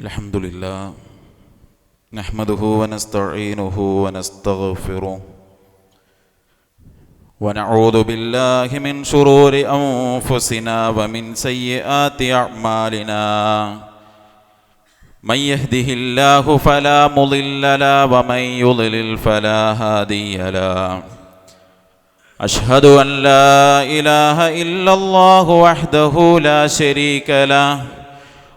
الحمد لله نحمده ونستعينه ونستغفره ونعوذ بالله من شرور أنفسنا ومن سيئات أعمالنا. من يهده الله فلا مضل له ومن يضلل فلا هادي له. أشهد أن لا إله إلا الله وحده لا شريك له.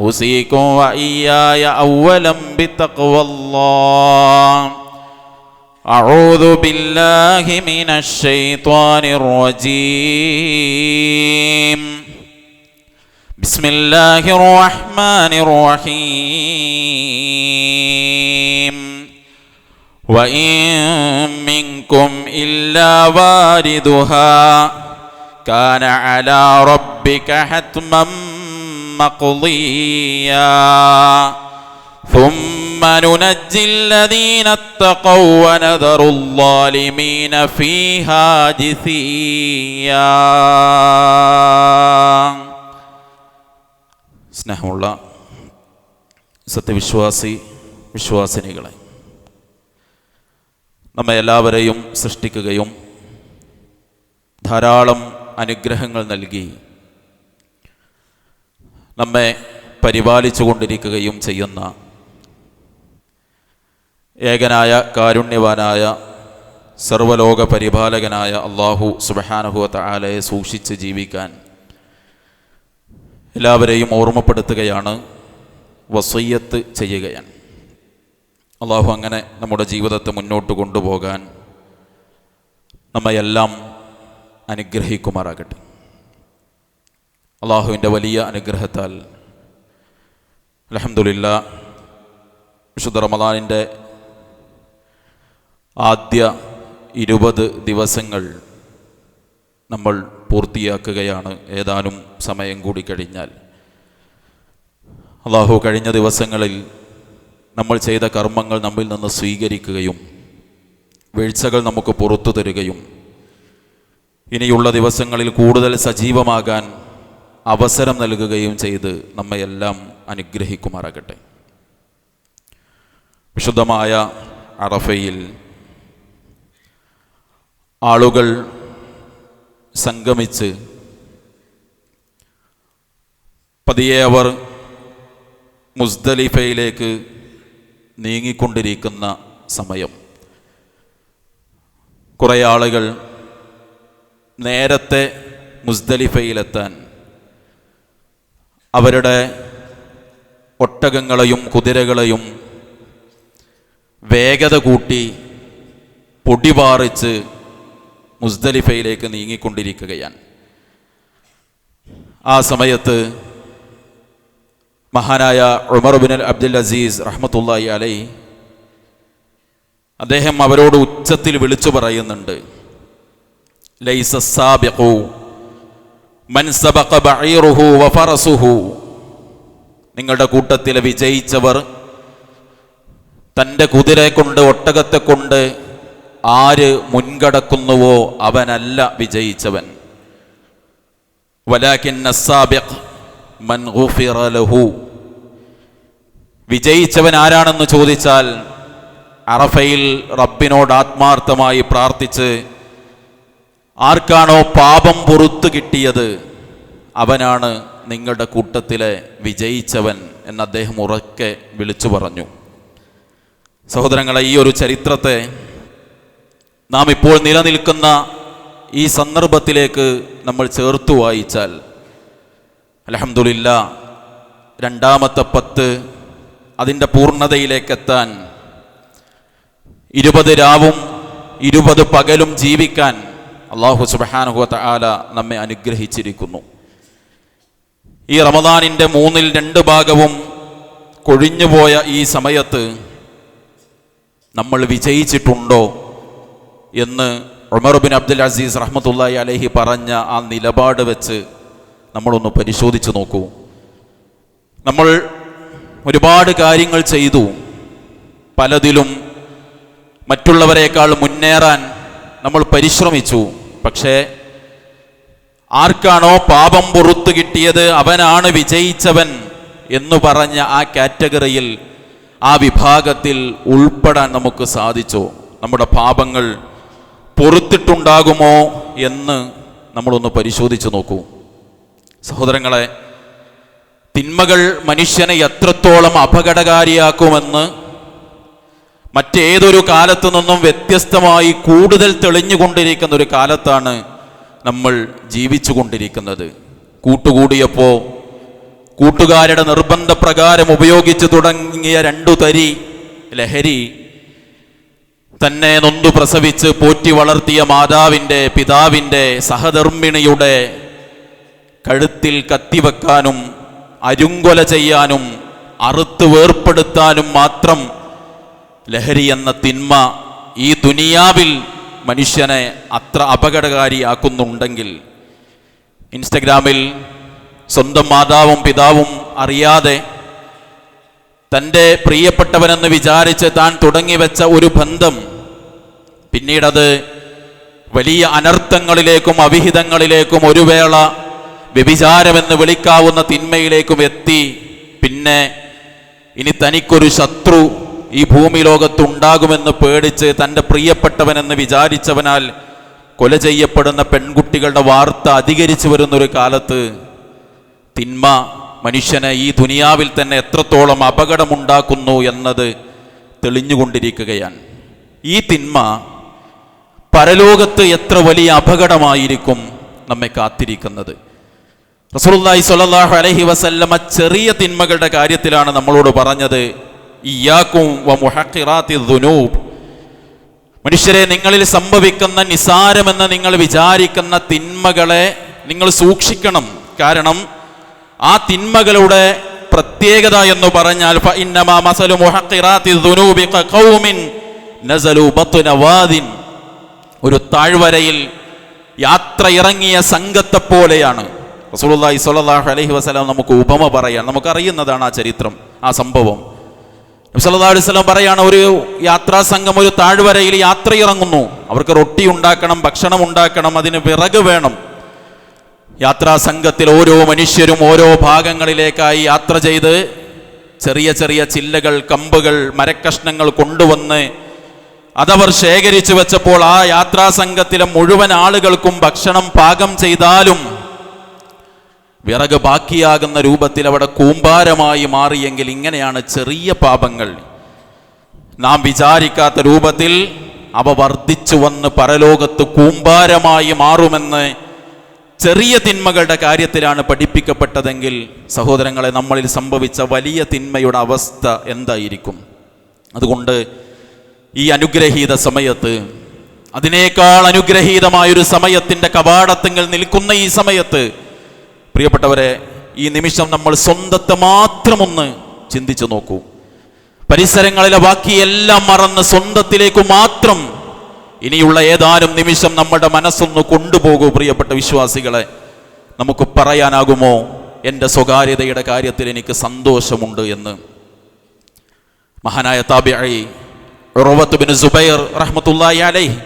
أوصيكم وإياي أولا بتقوى الله. أعوذ بالله من الشيطان الرجيم. بسم الله الرحمن الرحيم. وإن منكم إلا واردها كان على ربك حتما مقضيا ثم ننجي الذين اتقوا ونذر الظالمين فيها جثيا സ്നേഹമുള്ള സത്യവിശ്വാസി വിശ്വാസിനികളെ നമ്മെ എല്ലാവരെയും സൃഷ്ടിക്കുകയും ധാരാളം അനുഗ്രഹങ്ങൾ നൽകി നമ്മെ പരിപാലിച്ചു കൊണ്ടിരിക്കുകയും ചെയ്യുന്ന ഏകനായ കാരുണ്യവാനായ സർവലോക പരിപാലകനായ അള്ളാഹു സുബഹാനുഹുവ ആലയെ സൂക്ഷിച്ച് ജീവിക്കാൻ എല്ലാവരെയും ഓർമ്മപ്പെടുത്തുകയാണ് വസയ്യത്ത് ചെയ്യുകയാണ്. അള്ളാഹു അങ്ങനെ നമ്മുടെ ജീവിതത്തെ മുന്നോട്ട് കൊണ്ടുപോകാൻ നമ്മയെല്ലാം അനുഗ്രഹിക്കുമാറാകട്ടെ. അള്ളാഹുവിന്റെ വലിയ അനുഗ്രഹത്താൽ. അലഹമുല്ല വിശുദ്ധ റമദാനിന്റെ ആദ്യ ഇരുപത് ദിവസങ്ങൾ നമ്മൾ പൂർത്തിയാക്കുകയാണ്. ഏതാനും സമയം കൂടി കഴിഞ്ഞാൽ. അള്ളാഹു കഴിഞ്ഞ ദിവസങ്ങളിൽ നമ്മൾ ചെയ്ത കർമ്മങ്ങൾ നമ്മിൽ നിന്ന് സ്വീകരിക്കുകയും വീഴ്ചകൾ നമുക്ക് പുറത്തു തരികയും ഇനിയുള്ള ദിവസങ്ങളിൽ കൂടുതൽ സജീവമാകാൻ അവസരം നൽകുകയും ചെയ്ത് നമ്മയെല്ലാം അനുഗ്രഹിക്കുമാറാകട്ടെ. വിശുദ്ധമായ അറഫയിൽ ആളുകൾ സംഗമിച്ച് പതിയെ അവർ മുസ്ദലിഫയിലേക്ക് നീങ്ങിക്കൊണ്ടിരിക്കുന്ന സമയം. കുറേ ആളുകൾ നേരത്തെ മുസ്ദലിഫയിലെത്താൻ അവരുടെ ഒട്ടകങ്ങളെയും കുതിരകളെയും വേഗത കൂട്ടി പൊടിപാറിച്ച് മുസ്ദലിഫയിലേക്ക് നീങ്ങിക്കൊണ്ടിരിക്കുകയാണ്. ആ സമയത്ത് മഹാനായ ഉമർ ബിൻ അബ്ദുൽ അസീസ് റഹ്മത്തുള്ളാഹി അലൈ അദ്ദേഹം അവരോട് ഉച്ചത്തിൽ വിളിച്ചു പറയുന്നുണ്ട് ലൈസ സാബിഖു നിങ്ങളുടെ കൂട്ടത്തിലെ വിജയിച്ചവർ തന്റെ കുതിരയെ കൊണ്ട് ഒട്ടകത്തെ കൊണ്ട് ആര് മുൻകടക്കുന്നുവോ അവനല്ല വിജയിച്ചവൻ. വിജയിച്ചവൻ ആരാണെന്ന് ചോദിച്ചാൽ അറഫയിൽ റബ്ബിനോട് ആത്മാർത്ഥമായി പ്രാർത്ഥിച്ച് ആർക്കാണോ പാപം പുറത്തു കിട്ടിയത് അവനാണ് നിങ്ങളുടെ കൂട്ടത്തിലെ വിജയിച്ചവൻ എന്ന് അദ്ദേഹം ഉറക്കെ വിളിച്ചു പറഞ്ഞു. സഹോദരങ്ങളെ ഈ ഒരു ചരിത്രത്തെ നാം ഇപ്പോൾ നിലനിൽക്കുന്ന ഈ സന്ദർഭത്തിലേക്ക് നമ്മൾ ചേർത്തു വായിച്ചാൽ അലഹമുല്ല രണ്ടാമത്തെ പത്ത് അതിന്റെ പൂർണതയിലേക്കെത്താൻ ഇരുപത് രാവും ഇരുപത് പകലും ജീവിക്കാൻ അള്ളാഹു സുബഹാനുഹുവത്ത ആല നമ്മെ അനുഗ്രഹിച്ചിരിക്കുന്നു. ഈ റമദാനിന്റെ മൂന്നിൽ രണ്ട് ഭാഗവും കൊഴിഞ്ഞുപോയ ഈ സമയത്ത് നമ്മൾ വിജയിച്ചിട്ടുണ്ടോ എന്ന് ഉമർ ബിൻ അബ്ദുൽ അസീസ് റഹ്മത്തുള്ളാഹി അലഹി പറഞ്ഞ ആ നിലപാട് വെച്ച് നമ്മളൊന്ന് പരിശോധിച്ച് നോക്കൂ. നമ്മൾ ഒരുപാട് കാര്യങ്ങൾ ചെയ്തു. പലതിലും മറ്റുള്ളവരെക്കാൾ മുന്നേറാൻ നമ്മൾ പരിശ്രമിച്ചു. പക്ഷേ ആർക്കാണോ പാപം പുറത്തു കിട്ടിയത് അവനാണ് വിജയിച്ചവൻ എന്ന് പറഞ്ഞ ആ കാറ്റഗറിയിൽ ആ വിഭാഗത്തിൽ ഉൾപ്പെടാൻ നമുക്ക് സാധിച്ചോ. നമ്മുടെ പാപങ്ങൾ പൊറുത്തിട്ടുണ്ടാകുമോ എന്ന് നമ്മളൊന്ന് പരിശോധിച്ചു നോക്കൂ. സഹോദരങ്ങളെ തിന്മകൾ മനുഷ്യനെ എത്രത്തോളം അപകടകാരിയാക്കുമെന്ന് മറ്റേതൊരു കാലത്തു നിന്നും വ്യത്യസ്തമായി കൂടുതൽ തെളിഞ്ഞുകൊണ്ടിരിക്കുന്ന ഒരു കാലത്താണ് നമ്മൾ ജീവിച്ചു കൊണ്ടിരിക്കുന്നത് കൂട്ടുകൂടിയപ്പോൾ കൂട്ടുകാരുടെ നിർബന്ധപ്രകാരം ഉപയോഗിച്ച് തുടങ്ങിയ രണ്ടു തരി ലഹരി തന്നെ നൊന്തു പ്രസവിച്ച് പോറ്റി വളർത്തിയ മാതാവിന്റെ പിതാവിന്റെ സഹധർമ്മിണിയുടെ കഴുത്തിൽ കത്തിവെക്കാനും അരുങ്കൊല ചെയ്യാനും അറുത്ത് വേർപ്പെടുത്താനും മാത്രം ലഹരി എന്ന തിന്മ ഈ ദുനിയാവിൽ മനുഷ്യനെ അത്ര അപകടകാരിയാക്കുന്നുണ്ടെങ്കിൽ ഇൻസ്റ്റഗ്രാമിൽ സ്വന്തം മാതാവും പിതാവും അറിയാതെ തന്റെ പ്രിയപ്പെട്ടവനെന്ന് വിചാരിച്ച് താൻ തുടങ്ങിവെച്ച ഒരു ബന്ധം പിന്നീടത് വലിയ അനർത്ഥങ്ങളിലേക്കും അവിഹിതങ്ങളിലേക്കും ഒരു വേള വ്യഭിചാരമെന്ന് വിളിക്കാവുന്ന തിന്മയിലേക്കും എത്തി. പിന്നെ ഇനി തനിക്കൊരു ശത്രു ഈ ഭൂമി ലോകത്തുണ്ടാകുമെന്ന് പേടിച്ച് തന്റെ പ്രിയപ്പെട്ടവനെന്ന് വിചാരിച്ചവനാൽ കൊല ചെയ്യപ്പെടുന്ന പെൺകുട്ടികളുടെ വാർത്ത അധികരിച്ചു വരുന്നൊരു കാലത്ത് തിന്മ മനുഷ്യനെ ഈ ദുനിയാവിൽ തന്നെ എത്രത്തോളം അപകടമുണ്ടാക്കുന്നു എന്നത് തെളിഞ്ഞുകൊണ്ടിരിക്കുകയാണ്. ഈ തിന്മ പരലോകത്ത് എത്ര വലിയ അപകടമായിരിക്കും നമ്മെ കാത്തിരിക്കുന്നത്. റസൂലുള്ളാഹി സ്വല്ലല്ലാഹു അലൈഹി വസല്ലമ ചെറിയ തിന്മകളുടെ കാര്യത്തിലാണ് നമ്മളോട് പറഞ്ഞത്. ഇയ്യാക്കും വ ദുനൂബ്. മനുഷ്യരെ നിങ്ങളിൽ സംഭവിക്കുന്ന നിസാരമെന്ന് നിങ്ങൾ വിചാരിക്കുന്ന തിന്മകളെ നിങ്ങൾ സൂക്ഷിക്കണം. കാരണം ആ തിന്മകളുടെ പ്രത്യേകത എന്ന് പറഞ്ഞാൽ ഒരു താഴ്വരയിൽ യാത്ര ഇറങ്ങിയ സംഘത്തെ പോലെയാണ്. റസൂലുള്ളാഹി സ്വല്ലല്ലാഹു അലൈഹി വസല്ലം നമുക്ക് ഉപമ പറയാൻ നമുക്കറിയുന്നതാണ് ആ ചരിത്രം ആ സംഭവം. നബി സല്ലല്ലാഹു അലൈഹി വസല്ലം പറയാണ് ഒരു യാത്രാ സംഘം ഒരു താഴ്വരയിൽ യാത്ര ഇറങ്ങുന്നു അവർക്ക് റൊട്ടി ഉണ്ടാക്കണം ഭക്ഷണം ഉണ്ടാക്കണം അതിന് വിറക് വേണം. യാത്രാ സംഘത്തിൽ ഓരോ മനുഷ്യരും ഓരോ ഭാഗങ്ങളിലേക്കായി യാത്ര ചെയ്ത് ചെറിയ ചെറിയ ചില്ലകൾ കമ്പുകൾ മരക്കഷ്ണങ്ങൾ കൊണ്ടുവന്ന് അതവർ ശേഖരിച്ചു വെച്ചപ്പോൾ ആ യാത്രാ സംഘത്തിലെ മുഴുവൻ ആളുകൾക്കും ഭക്ഷണം പാകം ചെയ്താലും വിറക് ബാക്കിയാകുന്ന രൂപത്തിൽ അവിടെ കൂമ്പാരമായി മാറിയെങ്കിൽ ഇങ്ങനെയാണ് ചെറിയ പാപങ്ങൾ. നാം വിചാരിക്കാത്ത രൂപത്തിൽ അവ വർദ്ധിച്ചു വന്ന് പരലോകത്ത് കൂമ്പാരമായി മാറുമെന്ന് ചെറിയ തിന്മകളുടെ കാര്യത്തിലാണ് പഠിപ്പിക്കപ്പെട്ടതെങ്കിൽ സഹോദരങ്ങളെ നമ്മളിൽ സംഭവിച്ച വലിയ തിന്മയുടെ അവസ്ഥ എന്തായിരിക്കും? അതുകൊണ്ട് ഈ അനുഗ്രഹീത സമയത്ത് അതിനേക്കാൾ അനുഗ്രഹീതമായൊരു സമയത്തിന്റെ കവാടത്തിങ്ങൾ നിൽക്കുന്ന ഈ സമയത്ത് പ്രിയപ്പെട്ടവരെ ഈ നിമിഷം നമ്മൾ സ്വന്തത്തെ മാത്രമൊന്ന് ചിന്തിച്ചു നോക്കൂ. പരിസരങ്ങളിലെ ബാക്കിയെല്ലാം മറന്ന് സ്വന്തത്തിലേക്ക് മാത്രം ഇനിയുള്ള ഏതാനും നിമിഷം നമ്മുടെ മനസ്സൊന്ന് കൊണ്ടുപോകൂ പ്രിയപ്പെട്ട വിശ്വാസികളെ. നമുക്ക് പറയാനാകുമോ എന്റെ സ്വകാര്യതയുടെ കാര്യത്തിൽ എനിക്ക് സന്തോഷമുണ്ട് എന്ന്. മഹാനായ താബിഅഴി ഉറവത്ത് ബിൻ സുബൈർ റഹ്മത്തുള്ളാഹി അലൈഹി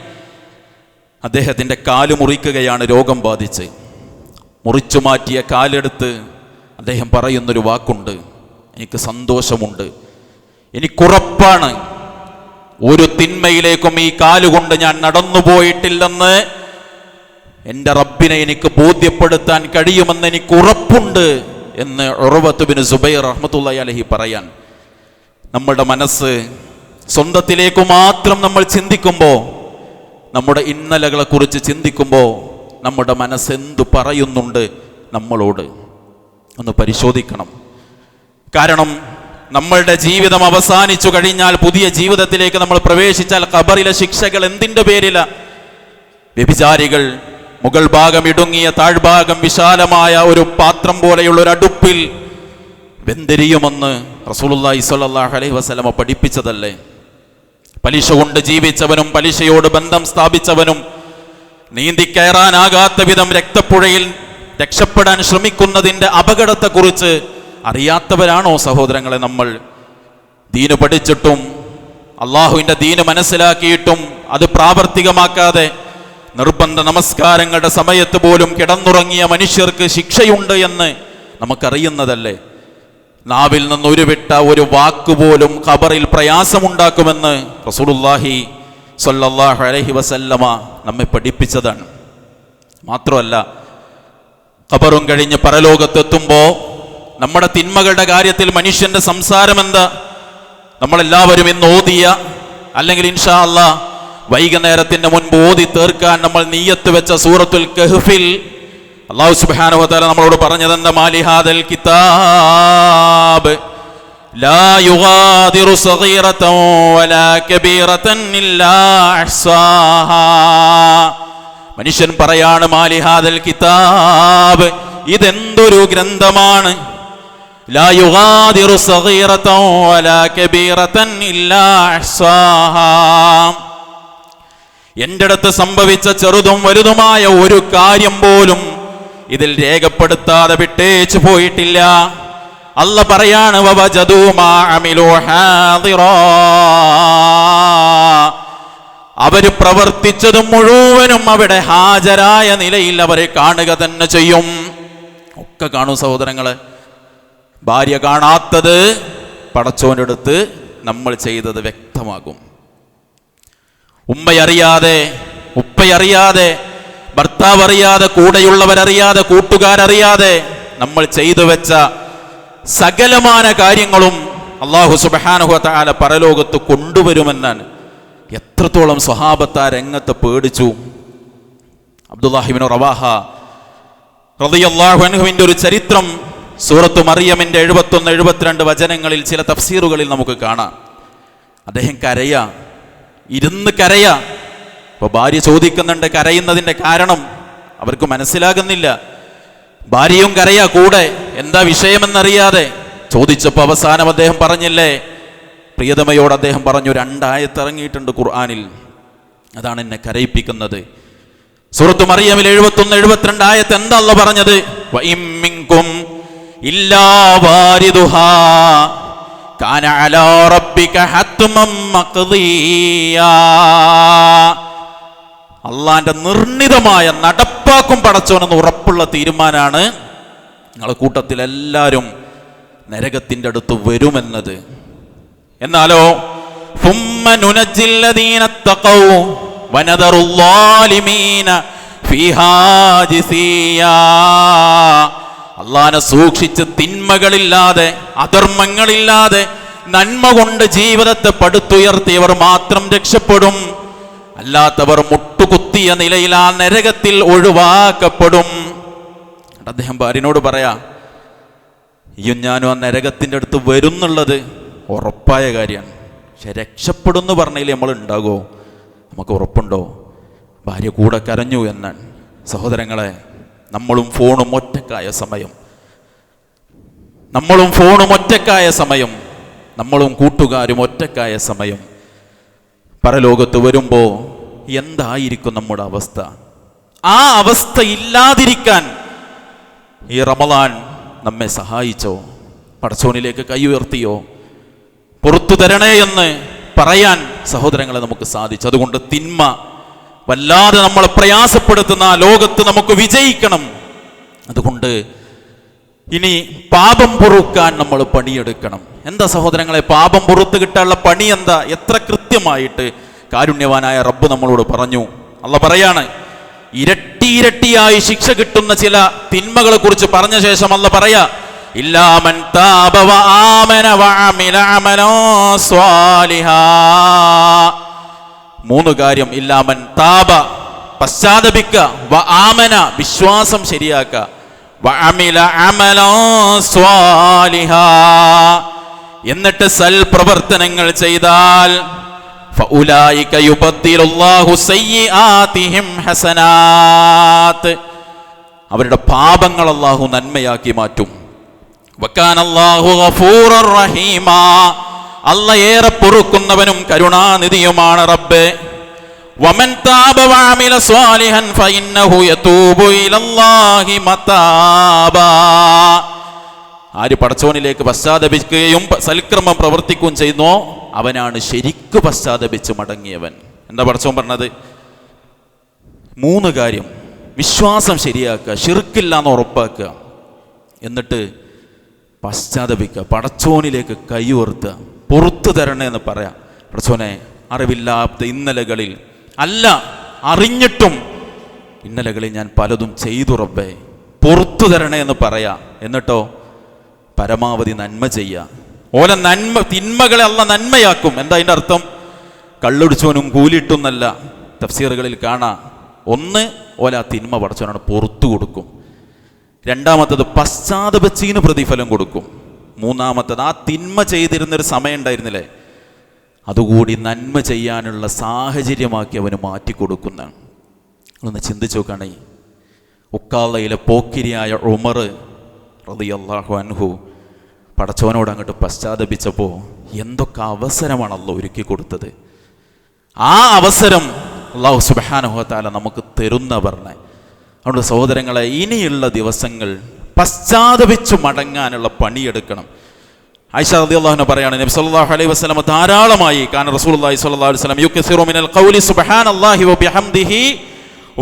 അദ്ദേഹത്തിന്റെ കാൽ മുറിക്കുകയാണ് രോഗം ബാധിച്ച്. മുറിച്ചു മാറ്റിയ കാലെടുത്ത് അദ്ദേഹം പറയുന്നൊരു വാക്കുണ്ട്. എനിക്ക് സന്തോഷമുണ്ട്. എനിക്കുറപ്പാണ്. ഒരു തിന്മയിലേക്കും ഈ കാലുകൊണ്ട് ഞാൻ നടന്നു നടന്നുപോയിട്ടില്ലെന്ന് എന്റെ റബ്ബിനെ എനിക്ക് ബോധ്യപ്പെടുത്താൻ കഴിയുമെന്ന് എനിക്ക് ഉറപ്പുണ്ട് എന്ന് ഉറവത്ത് ബിൻ സുബൈർ റഹ്മത്തുള്ളാഹി അലഹി പറയാൻ. നമ്മുടെ മനസ്സ് സ്വന്തത്തിലേക്ക് മാത്രം നമ്മൾ ചിന്തിക്കുമ്പോൾ നമ്മുടെ ഇന്നലകളെക്കുറിച്ച് ചിന്തിക്കുമ്പോൾ നമ്മുടെ മനസ്സെന്ത് പറയുന്നുണ്ട് നമ്മളോട്? ഒന്ന് പരിശോധിക്കണം. കാരണം നമ്മളുടെ ജീവിതം അവസാനിച്ചു കഴിഞ്ഞാൽ പുതിയ ജീവിതത്തിലേക്ക് നമ്മൾ പ്രവേശിച്ചാൽ ഖബറിലെ ശിക്ഷകൾ എന്തിന്റെ പേരില? വ്യഭിചാരികൾ മുകൾ ഭാഗം ഇടുങ്ങിയ താഴ്ഭാഗം വിശാലമായ ഒരു പാത്രം പോലെയുള്ള ഒരു അടുപ്പിൽ വെന്തിരിയുമെന്ന് റസൂലുള്ളാഹി സ്വല്ലല്ലാഹു അലൈഹി വസ്ലമ പഠിപ്പിച്ചതല്ലേ? പലിശ കൊണ്ട് ജീവിച്ചവനും പലിശയോട് ബന്ധം സ്ഥാപിച്ചവനും നീന്തിക്കയറാനാകാത്ത വിധം രക്തപ്പുഴയിൽ രക്ഷപ്പെടാൻ ശ്രമിക്കുന്നതിന്റെ അപകടത്തെക്കുറിച്ച് അറിയാത്തവരാണോ സഹോദരങ്ങളെ നമ്മൾ? ദീന് പഠിച്ചിട്ടും അള്ളാഹുവിന്റെ ദീന് മനസ്സിലാക്കിയിട്ടും അത് പ്രാവർത്തികമാക്കാതെ നിർബന്ധ നമസ്കാരങ്ങളുടെ സമയത്ത് പോലും കിടന്നുറങ്ങിയ മനുഷ്യർക്ക് ശിക്ഷയുണ്ട് എന്ന് നമുക്കറിയുന്നതല്ലേ? നാവിൽ നിന്ന് ഉരുവിട്ട ഒരു വാക്കുപോലും ഖബറിൽ പ്രയാസമുണ്ടാക്കുമെന്ന് റസൂലുള്ളാഹി അലൈഹി വസല്ലമ നമ്മെ പഠിപ്പിച്ചതാണ്. മാത്രമല്ല ഖബറും കഴിഞ്ഞ് പരലോകത്തെത്തുമ്പോൾ നമ്മുടെ തിന്മകളുടെ കാര്യത്തിൽ മനുഷ്യന്റെ സംസാരം എന്താ? നമ്മളെല്ലാവരും ഇന്ന് ഓതിയ അല്ലെങ്കിൽ ഇൻഷാ അല്ല വൈകുന്നേരത്തിന്റെ മുൻപ് ഓതി തീർക്കാൻ നമ്മൾ നീയത്ത് വെച്ച സൂറത്തുൽ കഹ്ഫിൽ അള്ളാഹു സുബ്ഹാനഹു വതആല നമ്മളോട് പറഞ്ഞതെന്താ? മാലിഹാദൽ കിതാബ്. ലാ യുഗാദിറു സഗീറതൻ വലാ കബീറതൻ ഇല്ലാ أحصاها. മനുഷ്യൻ പറയാണ് മാലിഹാദൽ കിതാബ് ഇതെന്തൊരു ഗ്രന്ഥമാണ്? ലാ യുഗാദിറു സഗീറതൻ വലാ കബീറതൻ ഇല്ലാ എന്റെ അടുത്ത് സംഭവിച്ച ചെറുതും വലുതുമായ ഒരു കാര്യം പോലും ഇതിൽ രേഖപ്പെടുത്താതെ വിട്ടേച്ചു പോയിട്ടില്ല. അല്ല പറയാണ്. അവർ പ്രവർത്തിച്ചതും മുഴുവനും അവിടെ ഹാജരായ നിലയിൽ അവരെ കാണുക തന്നെ ചെയ്യും. ഒക്കെ കാണൂ സഹോദരങ്ങൾ. ഭാര്യ കാണാത്തത് പടച്ചോന്റെ അടുത്ത് നമ്മൾ ചെയ്തത് വ്യക്തമാകും. ഉമ്മയറിയാതെ ഉപ്പയറിയാതെ ഭർത്താവ് അറിയാതെ കൂടെയുള്ളവരറിയാതെ കൂട്ടുകാരറിയാതെ നമ്മൾ ചെയ്തു വെച്ച സകലമാന കാര്യങ്ങളും അള്ളാഹു സുബഹാനുഹ താല പരലോകത്ത് കൊണ്ടുവരുമെന്നാണ്. എത്രത്തോളം സ്വഹാബത്ത് രംഗത്ത് പേടിച്ചു. അബ്ദുല്ലാഹിബിൻ റവാഹ റളിയല്ലാഹു അൻഹുവിന്റെ ഒരു ചരിത്രം സൂറത്ത് മറിയമിന്റെ എഴുപത്തൊന്ന് എഴുപത്തിരണ്ട് വചനങ്ങളിൽ ചില തഫ്സീറുകളിൽ നമുക്ക് കാണാം. അദ്ദേഹം കരയ. ഇരുന്ന് കരയ. ഇപ്പൊ ഭാര്യ ചോദിക്കുന്നുണ്ട് കരയുന്നതിന്റെ കാരണം അവർക്ക് മനസ്സിലാകുന്നില്ല. ഭാര്യയും കരയാ കൂടെ? എന്താ വിഷയമെന്നറിയാതെ? ചോദിച്ചപ്പോൾ അവസാനം അദ്ദേഹം പറഞ്ഞില്ലേ പ്രിയതമയോട് അദ്ദേഹം പറഞ്ഞു രണ്ടായത്തിറങ്ങിയിട്ടുണ്ട് ഖുർആാനിൽ. അതാണ് എന്നെ കരയിപ്പിക്കുന്നത്. സുഹൃത്തു മറിയമിൽ എഴുപത്തൊന്ന് എഴുപത്തിരണ്ട് ആയത്ത് എന്താ അല്ല പറഞ്ഞത് കാന അലാ റബ്ബിക മഖ്ദിയാ. അള്ളാന്റെ നിർണിതമായ നടപ്പാക്കും പടച്ചോനെന്ന് ഉറപ്പുള്ള തീരുമാനമാണ് നിങ്ങളെ കൂട്ടത്തിൽ എല്ലാവരും നരകത്തിന്റെ അടുത്ത് വരുമെന്നത്. എന്നാലോ അള്ളാനെ സൂക്ഷിച്ച് തിന്മകളില്ലാതെ അധർമ്മങ്ങളില്ലാതെ നന്മ കൊണ്ട് ജീവിതത്തെ പടുത്തുയർത്തിയവർ മാത്രം രക്ഷപ്പെടും. അല്ലാത്തവർ മുട്ടുകുത്തിയ നിലയിൽ ആ നരകത്തിൽ ഒഴിവാക്കപ്പെടും. അദ്ദേഹം ഭാര്യനോട് പറയാ ഈയും ഞാനും ആ നരകത്തിന്റെ അടുത്ത് വരുന്നുള്ളത് ഉറപ്പായ കാര്യമാണ് പക്ഷെ രക്ഷപ്പെടുമെന്ന് പറഞ്ഞതിൽ നമ്മൾ ഉണ്ടാകുമോ നമുക്ക് ഉറപ്പുണ്ടോ? ഭാര്യ കൂടെ കരഞ്ഞു എന്നാണ്. സഹോദരങ്ങളെ നമ്മളും ഫോണും ഒറ്റക്കായ സമയം. നമ്മളും ഫോണും ഒറ്റക്കായ സമയം. നമ്മളും കൂട്ടുകാരും ഒറ്റക്കായ സമയം. പരലോകത്ത് വരുമ്പോൾ എന്തായിരിക്കും നമ്മുടെ അവസ്ഥ? ആ അവസ്ഥ ഇല്ലാതിരിക്കാൻ ഈ റമദാൻ നമ്മെ സഹായിച്ചോ? പടച്ചോനിലേക്ക് കൈ ഉയർത്തിയോ? പുറത്തു തരണേ എന്ന് പറയാൻ സഹോദരങ്ങളെ നമുക്ക് സാധിച്ചു. അതുകൊണ്ട് തിന്മ വല്ലാതെ നമ്മൾ പ്രയാസപ്പെടുത്തുന്ന ലോകത്ത് നമുക്ക് വിജയിക്കണം. അതുകൊണ്ട് ഇനി പാപം പൊറുക്കാൻ നമ്മൾ പണിയെടുക്കണം. എന്താ സഹോദരങ്ങളെ പാപം പുറത്ത് കിട്ടാനുള്ള പണി എന്താ? എത്ര കൃത്യമായിട്ട് കാരുണ്യവാനായ റബ്ബ് നമ്മളോട് പറഞ്ഞു. അല്ല പറയാണ് ഇരട്ടി ഇരട്ടിയായി ശിക്ഷ കിട്ടുന്ന ചില തിന്മകളെ കുറിച്ച് പറഞ്ഞ ശേഷം അല്ല പറയാ ഇല്ലാമൻ മൂന്ന് കാര്യം ഇല്ലാമൻ താപ പശ്ചാത്തപിക്ക വ ആമന വിശ്വാസം ശരിയാക്ക. എന്നിട്ട് സൽപ്രവർത്തനങ്ങൾ ചെയ്താൽ فأولئك يبدل الله سيئاتهم حسنات അവരുടെ പാപങ്ങൾ അള്ളാഹു നന്മയാക്കി മാറ്റും വക്കാൻ അല്ലാഹു ഗഫൂറർ റഹീമ അല്ല ഏറെ പൊറുക്കുന്നവനും കരുണാനിധിയുമാണ് റബ്ബ് വമൻ താബ വഅമില സ്വാലിഹൻ ഫഇന്നഹു യതൂബു ഇലല്ലാഹി മതാബാ ആര് പടച്ചോനിലേക്ക് പശ്ചാത്തപിക്കുകയും സൽക്രമം പ്രവർത്തിക്കുകയും ചെയ്യുന്നോ അവനാണ് ശരിക്കു പശ്ചാത്തപിച്ച് മടങ്ങിയവൻ. എന്താ പടച്ചോൻ പറഞ്ഞത്? മൂന്ന് കാര്യം. വിശ്വാസം ശരിയാക്കുക ഷിർക്കില്ല എന്ന് ഉറപ്പാക്കുക. എന്നിട്ട് പശ്ചാത്തപിക്കുക പടച്ചോനിലേക്ക് കൈ ഉയർത്തുക പുറത്തു തരണേ എന്ന് പറയാം. പടച്ചോനെ അറിവില്ലാത്ത ഇന്നലകളിൽ അല്ല അറിഞ്ഞിട്ടും ഇന്നലകളിൽ ഞാൻ പലതും ചെയ്തു റബ്ബേ. പുറത്തു തരണേ എന്ന് പറയാം. എന്നിട്ടോ? പരമാവധി നന്മ ചെയ്യുക. ഓല നന്മ തിന്മകളെ അല്ല നന്മയാക്കും. എന്താ അതിന്റെ അർത്ഥം? കള്ളുടിച്ചവനും കൂലിട്ടൊന്നല്ല. തഫ്സീറുകളിൽ കാണാം. ഒന്ന് ഓല ആ തിന്മ പടച്ചവനാണ് പുറത്തു കൊടുക്കും. രണ്ടാമത്തത് പശ്ചാത്തപച്ചീന് പ്രതിഫലം കൊടുക്കും. മൂന്നാമത്തത് ആ തിന്മ ചെയ്തിരുന്നൊരു സമയം ഉണ്ടായിരുന്നില്ലേ? അതുകൂടി നന്മ ചെയ്യാനുള്ള സാഹചര്യമാക്കി അവന് മാറ്റിക്കൊടുക്കുന്നതാണ് ഒന്ന് ചിന്തിച്ചു നോക്കുകയാണെങ്കിൽ ഉക്കാളയിലെ പോക്കിരിയായ ഉമർ റളിയല്ലാഹു അൻഹു പടച്ചവനോട് അങ്ങോട്ട് പശ്ചാത്തപിച്ചപ്പോൾ എന്തൊക്കെ അവസരമാണല്ലോ ഒരുക്കി കൊടുത്തത്? ആ അവസരം അള്ളാഹു സുബാനുഹത്താല നമുക്ക് തരുന്ന പറഞ്ഞേ അതുകൊണ്ട് സഹോദരങ്ങളെ ഇനിയുള്ള ദിവസങ്ങൾ പശ്ചാത്തപിച്ചു മടങ്ങാനുള്ള പണിയെടുക്കണം. ആയിഷ റളിയല്ലാഹു പറയാണ് നബി സല്ലല്ലാഹു അലൈഹി വസല്ലം ധാരാളമായി കാന റസൂലുള്ളാഹി സ്വല്ലല്ലാഹു അലൈഹി വസല്ലം യുക്സിറു മിനൽ ഖൗലി സുബ്ഹാനല്ലാഹി വബിഹംദിഹി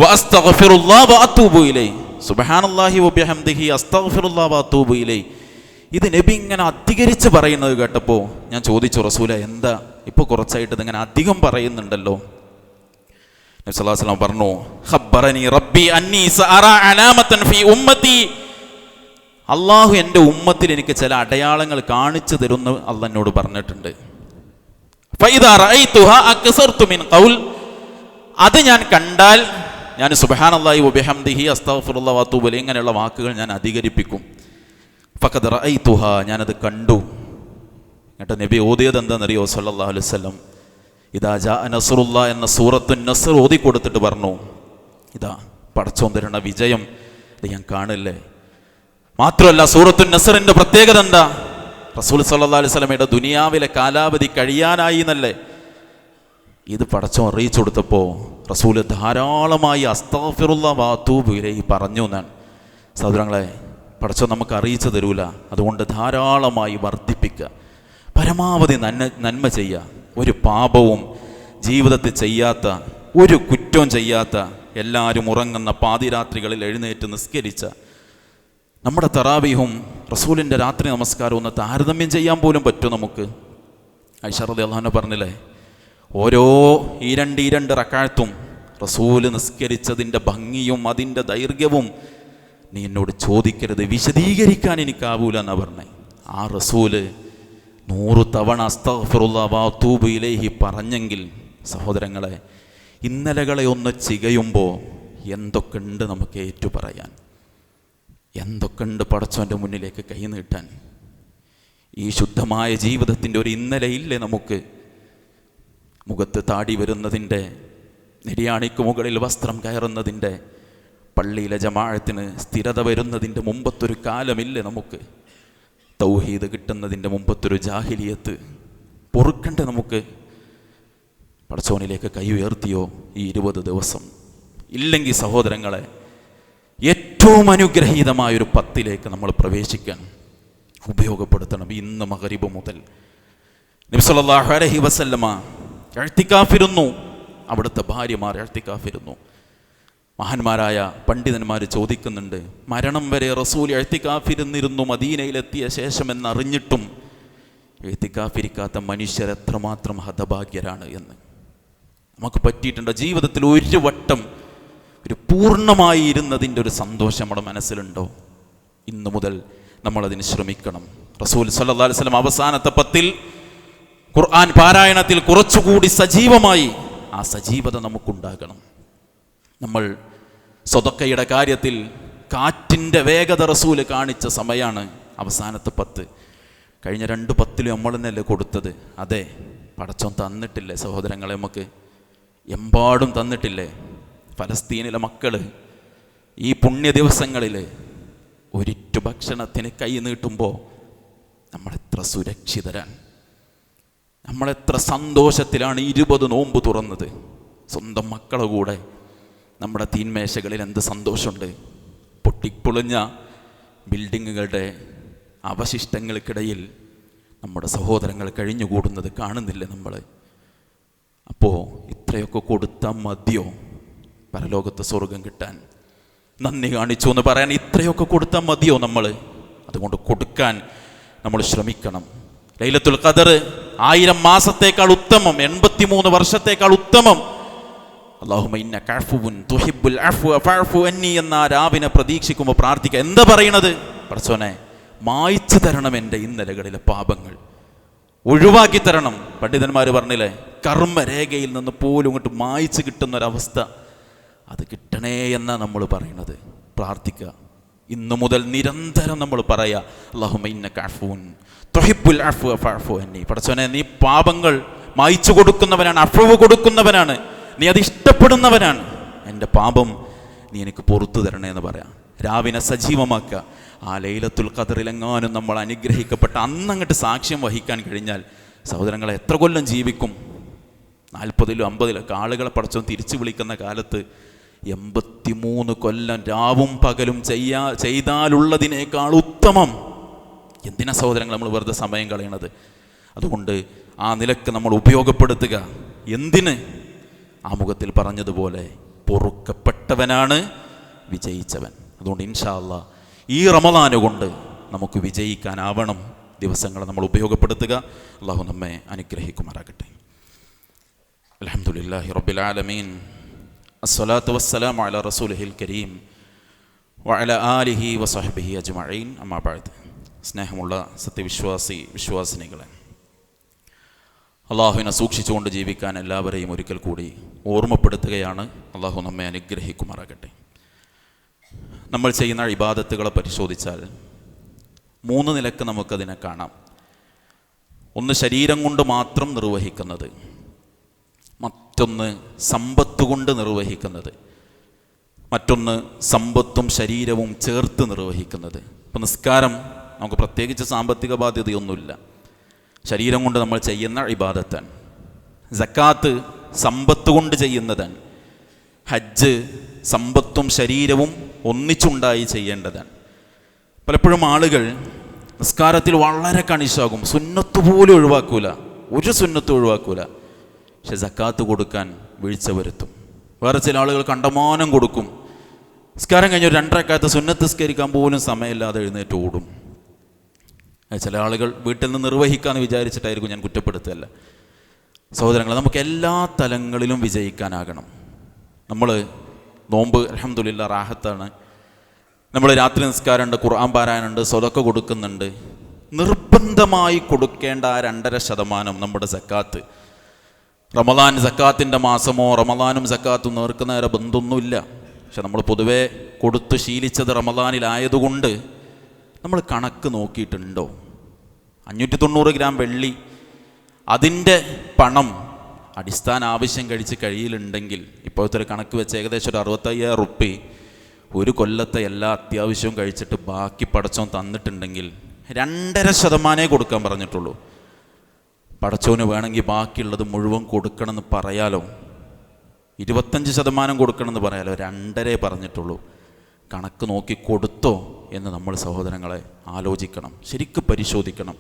വഅസ്തഗ്ഫിറുല്ലാഹ വഅതൂബു ഇലൈഹി. സുബ്ഹാനല്ലാഹി വബിഹംദിഹി അസ്തഗ്ഫിറുല്ലാഹ വഅതൂബു ഇലൈഹി. ഇത് നബി ഇങ്ങനെ അധികരിച്ച് പറയുന്നത് കേട്ടപ്പോൾ ഞാൻ ചോദിച്ചു റസൂല എന്താ ഇപ്പോൾ കുറച്ചായിട്ട് ഇതിങ്ങനെ അധികം പറയുന്നുണ്ടല്ലോ? പറഞ്ഞു റബ്ബി ഫീ ഉമ്മത്തി. അള്ളാഹു എന്റെ ഉമ്മത്തിൽ എനിക്ക് ചില അടയാളങ്ങൾ കാണിച്ചു തരുന്ന അള്ളഹനോട് പറഞ്ഞിട്ടുണ്ട്. അത് ഞാൻ കണ്ടാൽ ഞാൻ സുബ്ഹാനല്ലാഹി അള്ളാഹി അസ്തഗ്ഫിറുല്ലാഹി വഅതൂബു ഇലൈഹി ഇങ്ങനെയുള്ള വാക്കുകൾ ഞാൻ അധികരിപ്പിക്കും. ഫഖദ് തുഹ ഞാനത് കണ്ടു. എന്നിട്ട് നബി ഓതിയത് എന്താണെന്നറിയോ സല്ലാ അലൈഹി വസല്ലം. ഇതാ ജാ നസറുല്ല എന്ന സൂറത്തു നസർ ഓതി കൊടുത്തിട്ട് പറഞ്ഞു. ഇതാ പടച്ചോൻ തരുന്ന വിജയം. ഇത് ഞാൻ കാണില്ലേ? മാത്രമല്ല സൂറത്തു നസറിന്റെ പ്രത്യേകത എന്താ? റസൂൽ സല്ലാ അലൈഹി വസല്ലമയുടെ ദുനിയാവിലെ കാലാവധി കഴിയാനായി എന്നല്ലേ? ഇത് പടച്ചോൻ അറിയിച്ചു കൊടുത്തപ്പോൾ റസൂൽ ധാരാളമായി അസ്താഫിറുള്ള വാത്തൂബ് ഇലൈഹി പറഞ്ഞു എന്നാണ്. സഹോദരങ്ങളെ പടച്ചോൻ നമുക്ക് അറിയിച്ചു തരൂല. അതുകൊണ്ട് ധാരാളമായി വർദ്ധിപ്പിക്കുക. പരമാവധി നന്മ നന്മ ചെയ്യുക. ഒരു പാപവും ജീവിതത്തിൽ ചെയ്യാത്ത ഒരു കുറ്റവും ചെയ്യാത്ത എല്ലാവരും ഉറങ്ങുന്ന പാതിരാത്രികളിൽ എഴുന്നേറ്റ് നിസ്കരിച്ച നമ്മുടെ തറാവിയും റസൂലിന്റെ രാത്രി നമസ്കാരവും ഒന്ന് താരതമ്യം ചെയ്യാൻ പോലും പറ്റും നമുക്ക്? ഐഷറദ് അള്ളഹാനെ പറഞ്ഞില്ലേ ഓരോ ഈ രണ്ട് ഈ രണ്ട് റക്കാഴ്ത്തും റസൂൽ നിസ്കരിച്ചതിന്റെ ഭംഗിയും അതിന്റെ ദൈർഘ്യവും നീ എന്നോട് ചോദിക്കരുത് വിശദീകരിക്കാൻ എനിക്കാവൂല എന്നാ പറഞ്ഞേ. ആ റസൂൽ നൂറ് തവണ അസ്തഫിറുല്ലാബാത്തൂബ് ഇലേഹി പറഞ്ഞെങ്കിൽ സഹോദരങ്ങളെ ഇന്നലകളെ ഒന്ന് ചികയുമ്പോൾ എന്തൊക്കെയുണ്ട് നമുക്ക് ഏറ്റു പറയാൻ? എന്തൊക്കെയുണ്ട് പടച്ചോന്റെ മുന്നിലേക്ക് കൈ നീട്ടാൻ? ഈ ശുദ്ധമായ ജീവിതത്തിന്റെ ഒരു ഇന്നലെ ഇല്ലേ നമുക്ക്? മുഖത്ത് താടി വരുന്നതിന്റെ നിര്യാണിക്ക് മുകളിൽ വസ്ത്രം കയറുന്നതിന്റെ പള്ളിയിലെ ജമാഴത്തിന് സ്ഥിരത വരുന്നതിന്റെ മുമ്പത്തൊരു കാലമില്ലേ നമുക്ക്? തൗഹീദ് കിട്ടുന്നതിന്റെ മുമ്പത്തൊരു ജാഹിലിയത്ത്. പൊറുക്കണ്ടേ നമുക്ക്? പടച്ചോനിലേക്ക് കൈ ഉയർത്തിയോ ഈ ഇരുപത് ദിവസം? ഇല്ലെങ്കിൽ സഹോദരങ്ങളെ ഏറ്റവും അനുഗ്രഹീതമായ ഒരു പത്തിലേക്ക് നമ്മൾ പ്രവേശിക്കാൻ ഉപയോഗപ്പെടുത്തണം ഇന്ന് മകരീബ് മുതൽ. നിബ്സലാഹ് അലഹി വസല്ലമ എഴുത്തിക്കാഫിരുന്നു. അവിടുത്തെ ഭാര്യമാർ എഴുത്തിക്കാഫിരുന്നു. മഹാന്മാരായ പണ്ഡിതന്മാർ ചോദിക്കുന്നുണ്ട് മരണം വരെ റസൂൽ എഴുത്തിക്കാഫിരുന്നിരുന്നു മദീനയിലെത്തിയ ശേഷം എന്നറിഞ്ഞിട്ടും എഴുത്തിക്കാഫിരിക്കാത്ത മനുഷ്യർ എത്രമാത്രം ഹതഭാഗ്യരാണ് എന്ന്. നമുക്ക് പറ്റിയിട്ടുണ്ട് ജീവിതത്തിൽ ഒരു വട്ടം ഒരു പൂർണമായി ഇരുന്നതിന്റെ ഒരു സന്തോഷം നമ്മുടെ മനസ്സിലുണ്ടോ? ഇന്നു മുതൽ നമ്മളതിന് ശ്രമിക്കണം. റസൂൽ അലൈഹി വസല്ലം അവസാനത്തെ പത്തിൽ ഖുർആൻ പാരായണത്തിൽ കുറച്ചുകൂടി സജീവമായി ആ സജീവത നമുക്കുണ്ടാകണം. നമ്മൾ സ്വതക്കയുടെ കാര്യത്തിൽ കാറ്റിന്റെ വേഗത റസൂൽ കാണിച്ച സമയമാണ് അവസാനത്തെ പത്ത്. കഴിഞ്ഞ രണ്ട് പത്തിലും നമ്മൾ തന്നെയല്ലേ കൊടുത്തത്? അതെ പടച്ചോൻ തന്നിട്ടില്ലേ സഹോദരങ്ങളെ നമുക്ക്? എമ്പാടും തന്നിട്ടില്ലേ? ഫലസ്തീനിലെ മക്കൾ ഈ പുണ്യ ദിവസങ്ങളിൽ ഒരിറ്റു ഭക്ഷണത്തിന് കൈ നീട്ടുമ്പോൾ നമ്മളെത്ര സുരക്ഷിതരാണ്. നമ്മളെത്ര സന്തോഷത്തിലാണ് ഇരുപത് നോമ്പ് തുറന്നത്. സ്വന്തം മക്കളെ കൂടെ നമ്മുടെ തീന്മേശകളിൽ എന്ത് സന്തോഷമുണ്ട്. പൊട്ടിപ്പൊളിഞ്ഞ ബിൽഡിങ്ങുകളുടെ അവശിഷ്ടങ്ങൾക്കിടയിൽ നമ്മുടെ സഹോദരങ്ങൾ കഴിഞ്ഞുകൂടുന്നത് കാണുന്നില്ല നമ്മൾ? അപ്പോൾ ഇത്രയൊക്കെ കൊടുത്ത മതിയോ? പരലോകത്ത് സ്വർഗം കിട്ടാൻ. നന്ദി കാണിച്ചു എന്ന് പറയാൻ ഇത്രയൊക്കെ കൊടുത്താൽ മതിയോ നമ്മൾ? അതുകൊണ്ട് കൊടുക്കാൻ നമ്മൾ ശ്രമിക്കണം. ലൈലത്തുൽ ഖദർ ആയിരം മാസത്തേക്കാൾ ഉത്തമം എൺപത്തിമൂന്ന് വർഷത്തേക്കാൾ ഉത്തമം. എന്ന രാവിനെ പ്രതീക്ഷിക്കുമ്പോൾ പ്രാർത്ഥിക്കുക എന്താ പറയണത്? പടച്ചോനെ മായ്ച്ചു തരണം എന്റെ ഇന്നലകളിലെ പാപങ്ങൾ. ഒഴിവാക്കി തരണം. പണ്ഡിതന്മാർ പറഞ്ഞില്ലേ കർമ്മരേഖയിൽ നിന്ന് പോലും ഇങ്ങോട്ട് മായ്ച്ചു കിട്ടുന്നൊരവസ്ഥ അത് കിട്ടണേ എന്നാ നമ്മൾ പറയണത്. പ്രാർത്ഥിക്കുക ഇന്നു മുതൽ നിരന്തരം നമ്മൾ പറയാ അള്ളാഹുമൈന്ന ഇന്ന കഅഫൂൻ അഫു ഫഅഫു അന്നി. പടച്ചോനെ നീ പാപങ്ങൾ മായ്ച്ചു കൊടുക്കുന്നവനാണ് അഫ്വ് കൊടുക്കുന്നവനാണ്. നീ അത് ഇഷ്ടപ്പെടുന്നവനാണ്. എന്റെ പാപം നീ എനിക്ക് പുറത്തു തരണേ എന്ന് പറയാം. രാവിനെ സജീവമാക്കുക. ആ ലൈലത്തുൽ ഖദറിലെങ്ങാനും നമ്മൾ അനുഗ്രഹിക്കപ്പെട്ട അന്നങ്ങട്ട് സാക്ഷ്യം വഹിക്കാൻ കഴിഞ്ഞാൽ സഹോദരങ്ങളെ എത്ര കൊല്ലം ജീവിക്കും? നാൽപ്പതിലും അമ്പതിലൊക്കെ ആളുകളെ പടച്ചോ തിരിച്ചു വിളിക്കുന്ന കാലത്ത് എൺപത്തിമൂന്ന് കൊല്ലം രാവും പകലും ചെയ്യാ ചെയ്താലുള്ളതിനേക്കാൾ ഉത്തമം. എന്തിനാ സഹോദരങ്ങൾ നമ്മൾ വെറുതെ സമയം കളയണത്? അതുകൊണ്ട് ആ നിലയ്ക്ക് നമ്മൾ ഉപയോഗപ്പെടുത്തുക. എന്തിന്? ആ മുഖത്തിൽ പറഞ്ഞതുപോലെ പൊറുക്കപ്പെട്ടവനാണ് വിജയിച്ചവൻ. അതുകൊണ്ട് ഇൻഷാല്ല ഈ റമദാന് കൊണ്ട് നമുക്ക് വിജയിക്കാനാവണം. ദിവസങ്ങൾ നമ്മൾ ഉപയോഗപ്പെടുത്തുക. അള്ളാഹു നമ്മെ അനുഗ്രഹിക്കുമാറാകട്ടെ. അലഹമുല്ലാഹി റബ്ബിലാലമീൻ അസ്സലാത്തു വസ്സലാം അല റസൂലഹിൽ കരീം. വഅല ആലിഹി വസഹബിഹി അജ്മഈൻ. അമ്മാബാദ് സ്നേഹമുള്ള സത്യവിശ്വാസി വിശ്വാസിനികളെ. അള്ളാഹുവിനെ സൂക്ഷിച്ചുകൊണ്ട് ജീവിക്കാൻ എല്ലാവരെയും ഒരിക്കൽ കൂടി ഓർമ്മപ്പെടുത്തുകയാണ്. അള്ളാഹു നമ്മെ അനുഗ്രഹിക്കുമാറാകട്ടെ. നമ്മൾ ചെയ്യുന്ന ഇബാദത്തുകളെ പരിശോധിച്ചാൽ മൂന്ന് നിലയ്ക്ക് നമുക്കതിനെ കാണാം. ഒന്ന് ശരീരം കൊണ്ട് മാത്രം നിർവഹിക്കുന്നത് മറ്റൊന്ന് സമ്പത്ത് കൊണ്ട് നിർവഹിക്കുന്നത് മറ്റൊന്ന് സമ്പത്തും ശരീരവും ചേർത്ത് നിർവഹിക്കുന്നത്. ഇപ്പം നിസ്കാരം നമുക്ക് പ്രത്യേകിച്ച് സാമ്പത്തിക ബാധ്യതയൊന്നുമില്ല. ശരീരം കൊണ്ട് നമ്മൾ ചെയ്യുന്ന ഇബാദത്താണ് ജക്കാത്ത് സമ്പത്ത് കൊണ്ട് ചെയ്യുന്നതാണ് ഹജ്ജ് സമ്പത്തും ശരീരവും ഒന്നിച്ചുണ്ടായി ചെയ്യേണ്ടതാണ് പലപ്പോഴും ആളുകൾ നിസ്കാരത്തിൽ വളരെ കണിശാകും. സുന്നത്ത് പോലും ഒഴിവാക്കൂല. ഒരു സുന്നത്തും ഒഴിവാക്കൂല. പക്ഷെ ജക്കാത്ത് കൊടുക്കാൻ വീഴ്ച വരുത്തും. വേറെ ചില ആളുകൾ കണ്ടമാനം കൊടുക്കും. നിസ്കാരം കഴിഞ്ഞ് ഒരു രണ്ടരക്കാലത്ത് സുന്നത്ത് നിസ്കരിക്കാൻ പോലും സമയമില്ലാതെ എഴുന്നേറ്റ് ഓടും. ചില ആളുകൾ വീട്ടിൽ നിന്ന് നിർവഹിക്കാമെന്ന് വിചാരിച്ചിട്ടായിരിക്കും ഞാൻ കുറ്റപ്പെടുത്തുകയല്ല സഹോദരങ്ങൾ നമുക്ക് എല്ലാ തലങ്ങളിലും വിജയിക്കാനാകണം. നമ്മൾ നോമ്പ് അലഹമുല്ല റാഹത്താണ്. നമ്മൾ രാത്രി നിസ്കാരമുണ്ട് ഖുർആൻ പാരായണുണ്ട് സ്വതൊക്കെ കൊടുക്കുന്നുണ്ട്. നിർബന്ധമായി കൊടുക്കേണ്ട ആ രണ്ടര ശതമാനം നമ്മുടെ സക്കാത്ത്. റമദാൻ സക്കാത്തിന്റെ മാസമോ റമദാനും സക്കാത്തും നേർക്കുന്നവരെ ബന്ധമൊന്നുമില്ല പക്ഷെ നമ്മൾ പൊതുവേ കൊടുത്തു ശീലിച്ചത് റമദാനിലായതുകൊണ്ട് നമ്മൾ കണക്ക് നോക്കിയിട്ടുണ്ടോ? അഞ്ഞൂറ്റി തൊണ്ണൂറ് ഗ്രാം വെള്ളി അതിന്റെ പണം അടിസ്ഥാന ആവശ്യം കഴിച്ച് കഴിയിലുണ്ടെങ്കിൽ ഇപ്പോഴത്തെ ഒരു കണക്ക് വെച്ച് ഏകദേശം ഒരു അറുപത്തയ്യായിരം റുപ്പി ഒരു കൊല്ലത്തെ എല്ലാ അത്യാവശ്യവും കഴിച്ചിട്ട് ബാക്കി പടച്ചോൻ തന്നിട്ടുണ്ടെങ്കിൽ രണ്ടര ശതമാനമേ കൊടുക്കാൻ പറഞ്ഞിട്ടുള്ളൂ. പടച്ചോന് വേണമെങ്കിൽ ബാക്കിയുള്ളത് മുഴുവൻ കൊടുക്കണമെന്ന് പറയാലോ? ഇരുപത്തഞ്ച് ശതമാനം കൊടുക്കണമെന്ന് പറയാലോ? രണ്ടരേ പറഞ്ഞിട്ടുള്ളൂ. കണക്ക് നോക്കി കൊടുത്തോ എന്ന് നമ്മൾ സഹോദരങ്ങളെ ആലോചിക്കണം ശരിക്കും പരിശോധിക്കണം.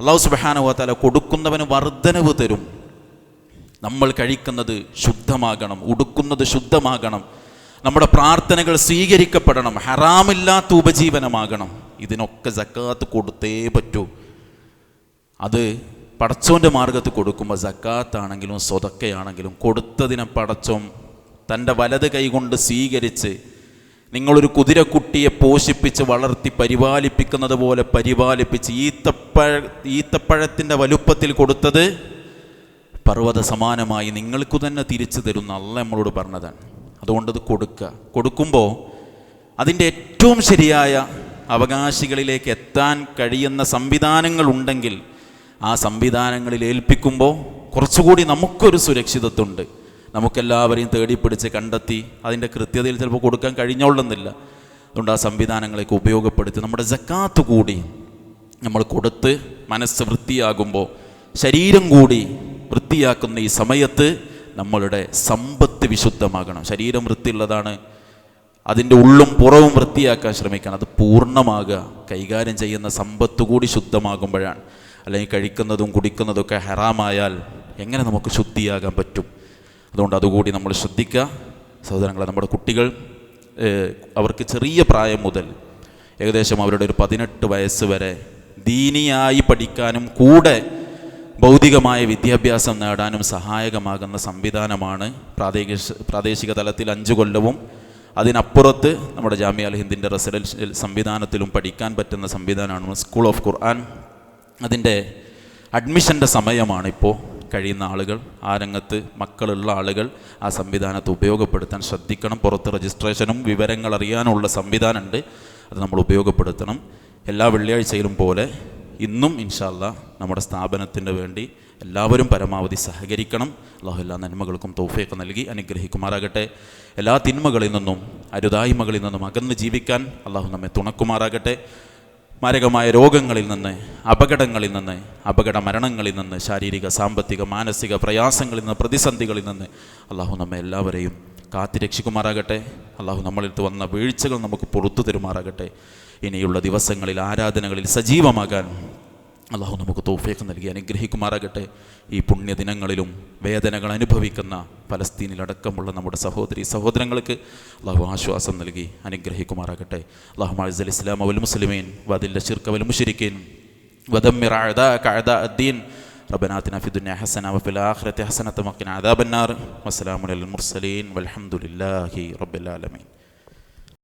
അള്ളാഹു സുബഹാനുവാത്താല കൊടുക്കുന്നവന് വർധനവ് തരും. നമ്മൾ കഴിക്കുന്നത് ശുദ്ധമാകണം ഉടുക്കുന്നത് ശുദ്ധമാകണം നമ്മുടെ പ്രാർത്ഥനകൾ സ്വീകരിക്കപ്പെടണം ഹറാമില്ലാത്ത ഉപജീവനമാകണം. ഇതിനൊക്കെ ജക്കാത്ത് കൊടുത്തേ പറ്റൂ. അത് പടച്ചോന്റെ മാർഗത്ത് കൊടുക്കുമ്പോൾ ജക്കാത്താണെങ്കിലും സ്വതക്കയാണെങ്കിലും കൊടുത്തതിനെ പടച്ചോം തന്റെ വലത് കൈകൊണ്ട് സ്വീകരിച്ച് നിങ്ങളൊരു കുതിരക്കുട്ടിയെ പോഷിപ്പിച്ച് വളർത്തി പരിപാലിപ്പിക്കുന്നത് പോലെ പരിപാലിപ്പിച്ച് ഈത്തപ്പഴ ഈത്തപ്പഴത്തിന്റെ വലുപ്പത്തിൽ കൊടുത്തത് പർവത സമാനമായി നിങ്ങൾക്ക് തന്നെ തിരിച്ചു തരുന്ന അല്ല നമ്മളോട് പറഞ്ഞതാണ്. അതുകൊണ്ടത് അത് കൊടുക്കുക. കൊടുക്കുമ്പോൾ അതിന്റെ ഏറ്റവും ശരിയായ അവകാശികളിലേക്ക് എത്താൻ കഴിയുന്ന സംവിധാനങ്ങൾ ഉണ്ടെങ്കിൽ ആ സംവിധാനങ്ങളിൽ ഏൽപ്പിക്കുമ്പോൾ കുറച്ചുകൂടി നമുക്കൊരു സുരക്ഷിതത്വമുണ്ട്. നമുക്കെല്ലാവരെയും തേടിപ്പിടിച്ച് കണ്ടെത്തി അതിന്റെ കൃത്യതയിൽ ചിലപ്പോൾ കൊടുക്കാൻ കഴിഞ്ഞോളുന്നില്ല അതുകൊണ്ട് ആ സംവിധാനങ്ങളെയൊക്കെ ഉപയോഗപ്പെടുത്തി നമ്മുടെ ജക്കാത്ത് കൂടി നമ്മൾ കൊടുത്ത് മനസ്സ് വൃത്തിയാകുമ്പോൾ ശരീരം കൂടി വൃത്തിയാക്കുന്ന ഈ സമയത്ത് നമ്മളുടെ സമ്പത്ത് വിശുദ്ധമാകണം. ശരീരം വൃത്തിയുള്ളതാണ് അതിന്റെ ഉള്ളും പുറവും വൃത്തിയാക്കാൻ ശ്രമിക്കണം. അത് പൂർണമാകുക. കൈകാര്യം ചെയ്യുന്ന സമ്പത്ത് കൂടി ശുദ്ധമാകുമ്പോഴാണ്. അല്ലെങ്കിൽ കഴിക്കുന്നതും കുടിക്കുന്നതും ഒക്കെ ഹറാമായാൽ എങ്ങനെ നമുക്ക് ശുദ്ധിയാകാൻ പറ്റും? അതുകൊണ്ട് അതുകൂടി നമ്മൾ ശ്രദ്ധിക്കുക. സഹോദരങ്ങളെ നമ്മുടെ കുട്ടികൾ അവർക്ക് ചെറിയ പ്രായം മുതൽ ഏകദേശം അവരുടെ ഒരു പതിനെട്ട് വയസ്സ് വരെ ദീനിയായി പഠിക്കാനും കൂടെ ഭൗതികമായ വിദ്യാഭ്യാസം നേടാനും സഹായകമാകുന്ന സംവിധാനമാണ് പ്രാദേശിക പ്രാദേശിക തലത്തിൽ അഞ്ച് കൊല്ലവും. അതിനപ്പുറത്ത് നമ്മുടെ ജാമ്യ അൽ ഹിന്ദിന്റെ റെസിഡൻഷ്യൽ സംവിധാനത്തിലും പഠിക്കാൻ പറ്റുന്ന സംവിധാനമാണ് സ്കൂൾ ഓഫ് ഖുർആൻ. അതിന്റെ അഡ്മിഷന്റെ സമയമാണ് ഇപ്പോൾ കഴിയുന്ന ആളുകൾ ആ രംഗത്ത് മക്കളുള്ള ആളുകൾ ആ സംവിധാനത്തെ ഉപയോഗപ്പെടുത്താൻ ശ്രദ്ധിക്കണം. പുറത്ത് രജിസ്ട്രേഷനും വിവരങ്ങൾ അറിയാനുള്ള സംവിധാനമുണ്ട്. അത് നമ്മൾ ഉപയോഗപ്പെടുത്തണം. എല്ലാ വെള്ളിയാഴ്ചയിലും പോലെ ഇന്നും ഇൻഷാല്ല നമ്മുടെ സ്ഥാപനത്തിന് വേണ്ടി എല്ലാവരും പരമാവധി സഹകരിക്കണം. അള്ളാഹു എല്ലാ നന്മകൾക്കും തോഫയൊക്കെ നൽകി അനുഗ്രഹിക്കുമാറാകട്ടെ. എല്ലാ തിന്മകളിൽ നിന്നും അരുതായ്മകളിൽ നിന്നും അകന്ന് ജീവിക്കാൻ അള്ളാഹു നമ്മെ തുണക്കുമാറാകട്ടെ. മാരകമായ രോഗങ്ങളിൽ നിന്ന് അപകടങ്ങളിൽ നിന്ന് അപകട മരണങ്ങളിൽ നിന്ന് ശാരീരിക സാമ്പത്തിക മാനസിക പ്രയാസങ്ങളിൽ നിന്ന് പ്രതിസന്ധികളിൽ നിന്ന് അള്ളാഹു നമ്മെ എല്ലാവരെയും കാത്തിരക്ഷിക്കുമാറാകട്ടെ അള്ളാഹു നമ്മളെടുത്ത് വന്ന വീഴ്ചകൾ നമുക്ക് പുറത്തു തരുമാറാകട്ടെ. ഇനിയുള്ള ദിവസങ്ങളിൽ ആരാധനകളിൽ സജീവമാകാൻ അള്ളാഹു നമുക്ക് തോഫേക്ക് നൽകി അനുഗ്രഹിക്കുമാറാകട്ടെ ഈ പുണ്യദിനങ്ങളിലും വേദനകൾ അനുഭവിക്കുന്ന ഫലസ്തീനിലടക്കമുള്ള നമ്മുടെ സഹോദരി സഹോദരങ്ങൾക്ക് അള്ളാഹു ആശ്വാസം നൽകി അനുഗ്രഹിക്കുമാറാകട്ടെ അള്ളാഹു മാഴ്സൽ ഇസ്ലാം അവൽ മുസ്ലിമീൻ വദില്ല ഷിർക്ക് അവൽ മുഷരിക്കീൻ ودمر أعداءك أعداء الدين ربنا آتنا في الدنيا حسنة وفي الآخرة حسنة وقنا عذاب النار والسلام على المرسلين والحمد لله رب العالمين